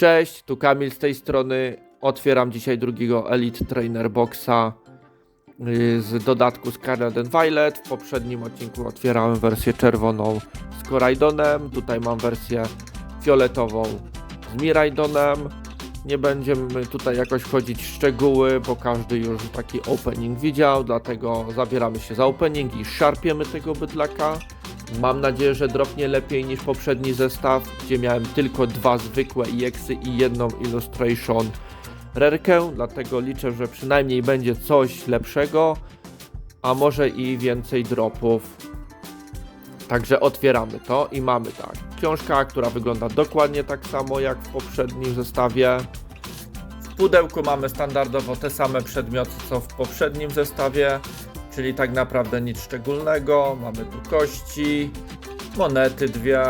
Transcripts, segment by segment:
Cześć, tu Kamil z tej strony. Otwieram dzisiaj drugiego Elite Trainer Boxa yy, z dodatku Scarlet and Violet. W poprzednim odcinku otwierałem wersję czerwoną z Koraidonem. Tutaj mam wersję fioletową z Miraidonem. Nie będziemy tutaj jakoś wchodzić w szczegóły, bo każdy już taki opening widział, dlatego zabieramy się za opening i szarpiemy tego bydlaka. Mam nadzieję, że dropnie lepiej niż poprzedni zestaw, gdzie miałem tylko dwa zwykłe EXy i jedną Illustration rerkę, dlatego liczę, że przynajmniej będzie coś lepszego, a może i więcej dropów. Także otwieramy to i mamy tak. Książka, która wygląda dokładnie tak samo jak w poprzednim zestawie. W pudełku mamy standardowo te same przedmioty co w poprzednim zestawie, czyli tak naprawdę nic szczególnego. Mamy tu kości, monety dwie,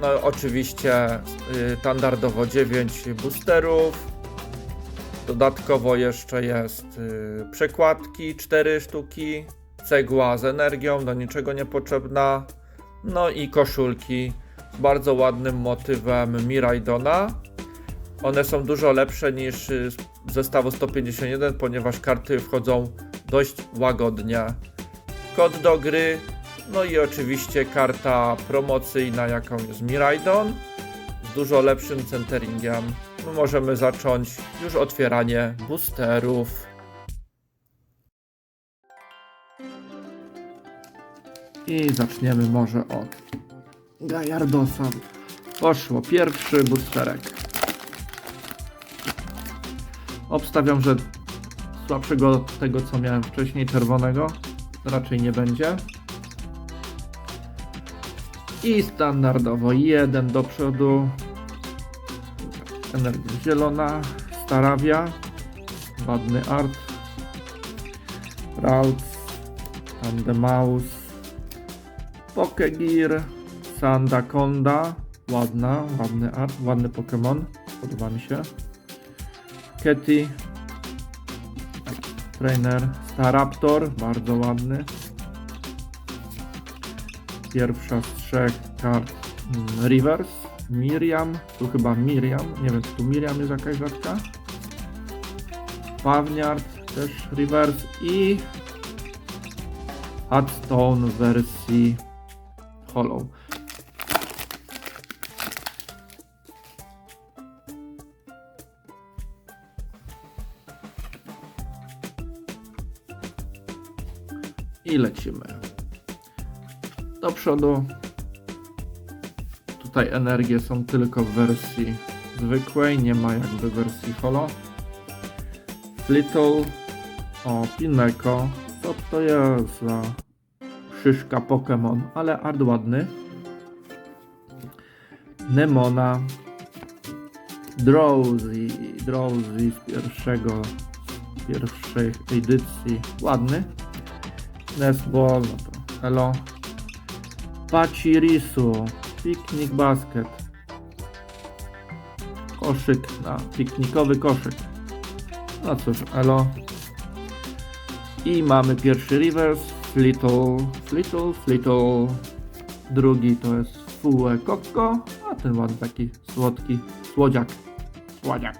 no oczywiście y, standardowo 9 boosterów. Dodatkowo jeszcze jest y, przekładki 4 sztuki, cegła z energią, do niczego niepotrzebna. No i koszulki z bardzo ładnym motywem Miraidona. One są dużo lepsze niż y, zestawu 151, ponieważ karty wchodzą dość łagodnie. Kod do gry, no i oczywiście karta promocyjna, jaką jest Miraidon z dużo lepszym centeringiem. My możemy zacząć już otwieranie boosterów. I zaczniemy może od Gajardosa. Poszło pierwszy boosterek. Obstawiam, że słabszego od tego co miałem wcześniej, czerwonego, raczej nie będzie. I standardowo jeden do przodu. Energia zielona, Staravia, ładny art. Rauts, Tandemaus, Pokegear, Sandaconda, ładna, ładny art, ładny Pokémon, podoba mi się. Ketty, Trainer, Staraptor, bardzo ładny. Pierwsza z trzech kart mm, Reverse, Miriam, tu chyba Miriam, nie wiem czy tu Miriam jest jakaś rzadka. Pawniard, też Reverse i Hearthstone w wersji Hollow. I lecimy. Do przodu. Tutaj energie są tylko w wersji zwykłej, nie ma jakby wersji holo. Little. O, Pineko. Co to jest za szyszka Pokémon, ale art ładny. Nemona. Drowsy. Drowsy z pierwszego z pierwszej edycji. Ładny. Nesball, no to elo. Pachirisu, piknik basket. Koszyk na piknikowy koszyk. No cóż, elo. I mamy pierwszy reverse, Flittle, Flittle, Flittle. Drugi to jest Fue Coco, a ten ładny taki słodki słodziak. Słodziak.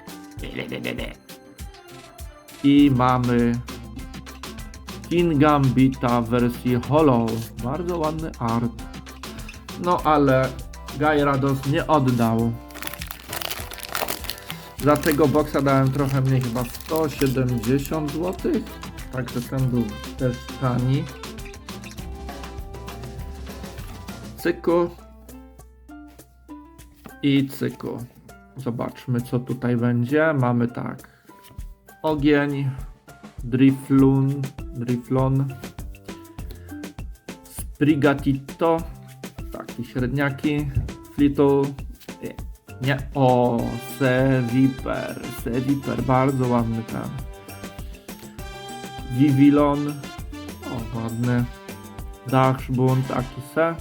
I mamy King Gambita w wersji Hollow. Bardzo ładny art. No ale Gyarados nie oddał. Za tego boxa dałem trochę mniej, chyba 170 zł. Także ten był też tani. Cyku. I cyku. Zobaczmy co tutaj będzie. Mamy tak. Ogień. Driflun, Driflon, Sprigatito, taki średniaki, Flittle, nie, o, Seviper, Seviper, bardzo ładny ten, Vivillon, o, ładny, Dachsbund, taki se,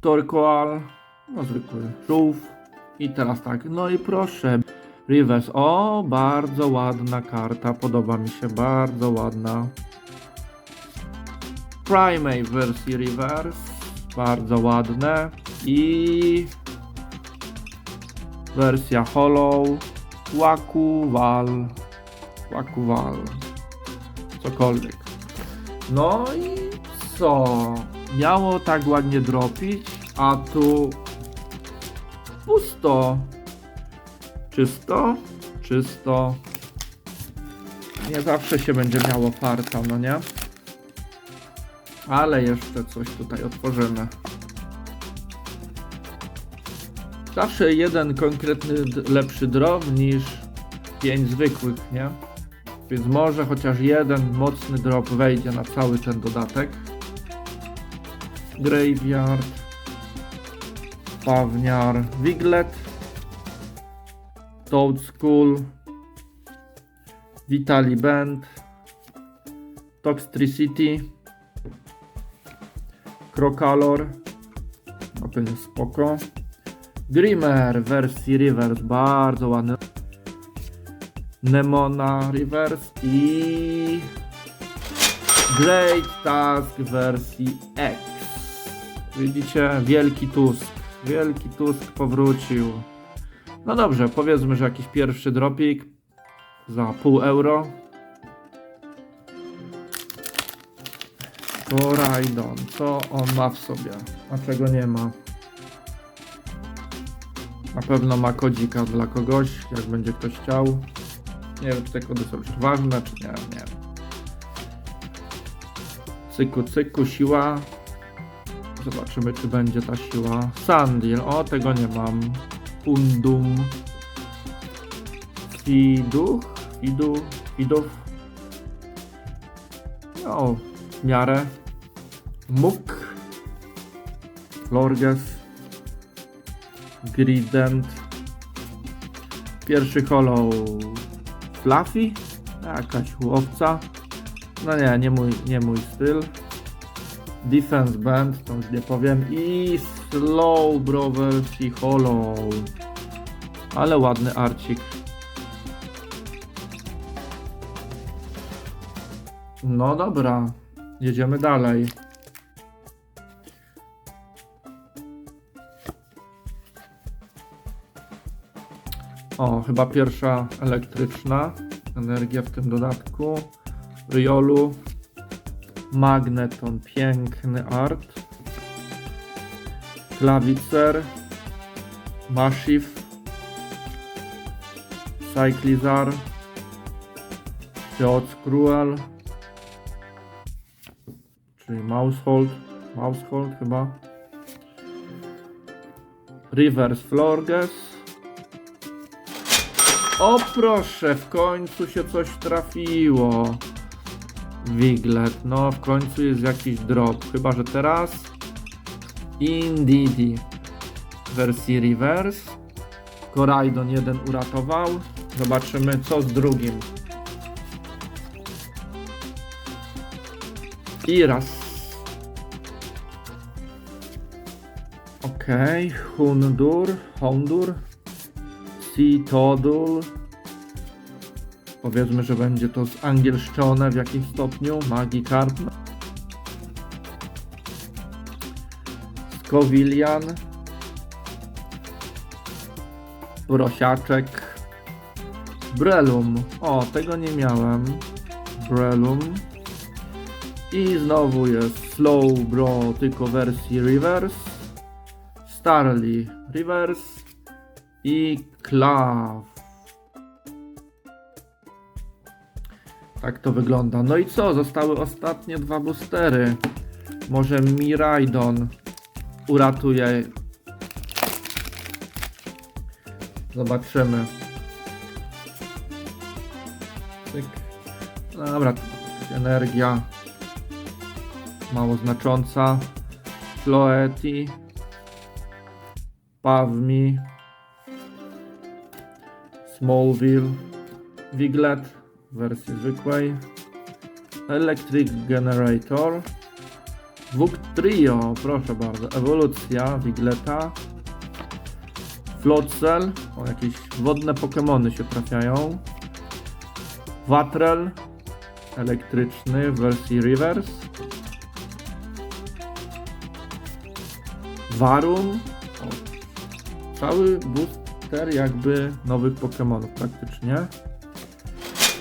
Torkoal, no zwykły żółw, i teraz tak, no i proszę, Reverse. O, bardzo ładna karta. Podoba mi się. Bardzo ładna. Primate wersji Reverse. Bardzo ładne. I wersja Hollow, Wakuwal, Wakuwal, cokolwiek. No i co? Miało tak ładnie dropić, a tu pusto. Czysto, czysto. Nie zawsze się będzie miało farta, no nie? Ale jeszcze coś tutaj otworzymy. Zawsze jeden konkretny lepszy drop niż pięć zwykłych, nie? Więc może chociaż jeden mocny drop wejdzie na cały ten dodatek. Graveyard. Pawniar. Wiglet. Toad School. Vitali Band. Toxtricity. Crocolor. O, ten jest spoko. Grimmer wersji Reverse, bardzo ładny. Nemona Reverse i Great Task wersji X. Widzicie, wielki Tusk. Wielki Tusk powrócił. No dobrze, powiedzmy, że jakiś pierwszy dropik za pół euro. Koraidon, co on ma w sobie, a czego nie ma? Na pewno ma kodzika dla kogoś, jak będzie ktoś chciał. Nie wiem, czy te kody są jeszcze ważne, czy nie, nie. Cyku, cyku, siła. Zobaczymy, czy będzie ta siła. Sandil, o, tego nie mam. Undum. Fiduch, Fidu, Fidów. No, w miarę. Muk. Lorges. Grident. Pierwszy hollow Fluffy. Jakaś łowca. No nie, nie mój, nie mój styl. Defense Band, to już nie powiem. I Slow Brothers i Hollow. Ale ładny arcik. No dobra, jedziemy dalej. O, chyba pierwsza elektryczna energia w tym dodatku. Riolu. Magneton, piękny art. Klawicer. Mashiv. Cyclizar. Geoz Cruel. Czyli Mousehold. Mousehold chyba. Reverse Florges. O proszę, w końcu się coś trafiło. Wiglet, no w końcu jest jakiś drop. Chyba, że teraz Indeedy w wersji reverse. Koraidon jeden uratował. Zobaczymy co z drugim. I raz. Okej, Hundur, Hondur, Citodul. Powiedzmy, że będzie to zangielszczone w jakimś stopniu. Magikarp. Skowilian. Prosiaczek. Brelum. O, tego nie miałem. Brelum. I znowu jest Slow Bro, tylko wersji reverse. Starly reverse. I Klaw. Tak to wygląda. No i co? Zostały ostatnie dwa boostery. Może Miraidon uratuje. Zobaczymy. Cyk. Dobra, energia mało znacząca. Floeti. Pawmi. Smallville. Wiglet w wersji zwykłej. Electric Generator. Wuk Trio, proszę bardzo. Ewolucja Wigleta. Flotsel. O, jakieś wodne Pokémony się trafiają. Watrel. Elektryczny w wersji reverse. Varum. O, cały boost starter jakby nowych Pokémonów praktycznie.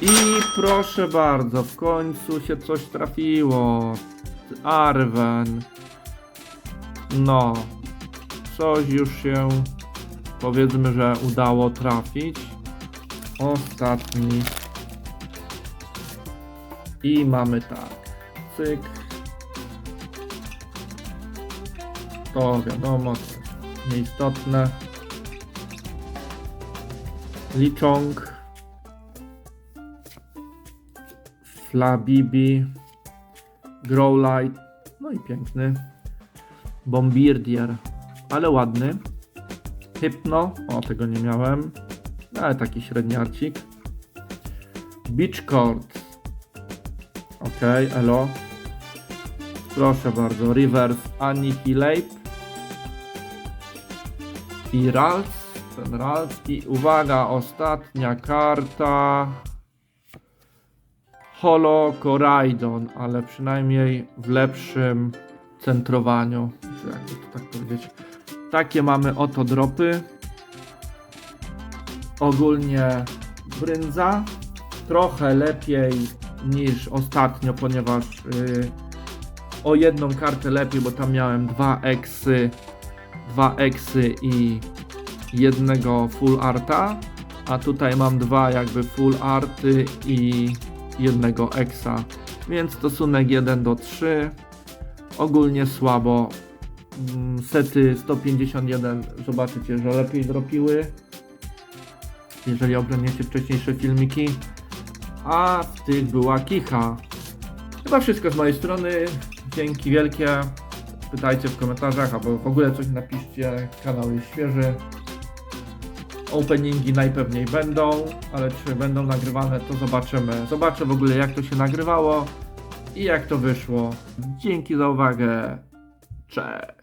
I proszę bardzo, w końcu się coś trafiło. Arwen. No, coś już się powiedzmy, że udało trafić. Ostatni. I mamy tak. Cyk. To wiadomo, to nieistotne. Liczong. Flabibi. Growlite. No i piękny. Bombirdier. Ale ładny. Hypno. O, tego nie miałem. Ale taki średniarcik. Beachcord. Ok, elo. Proszę bardzo. Reverse Annihilate. I Rals. Ten Rals. I uwaga, ostatnia karta. Holo Coraidon, ale przynajmniej w lepszym centrowaniu. Jakby to tak powiedzieć. Takie mamy oto dropy. Ogólnie brędza. Trochę lepiej niż ostatnio, ponieważ yy, o jedną kartę lepiej, bo tam miałem dwa eksy, dwa eksy i jednego full arta, a tutaj mam dwa jakby full arty i jednego exa, więc stosunek 1 do 3 ogólnie słabo. Mm, sety 151 zobaczycie, że lepiej dropiły. Jeżeli oglądniecie wcześniejsze filmiki. A w tych była kicha. Chyba wszystko z mojej strony. Dzięki wielkie. Pytajcie w komentarzach albo w ogóle coś napiszcie. Kanał jest świeży openingi najpewniej będą ale czy będą nagrywane to zobaczymy. Zobaczę w ogóle jak to się nagrywało i jak to wyszło. Dzięki za uwagę. Cześć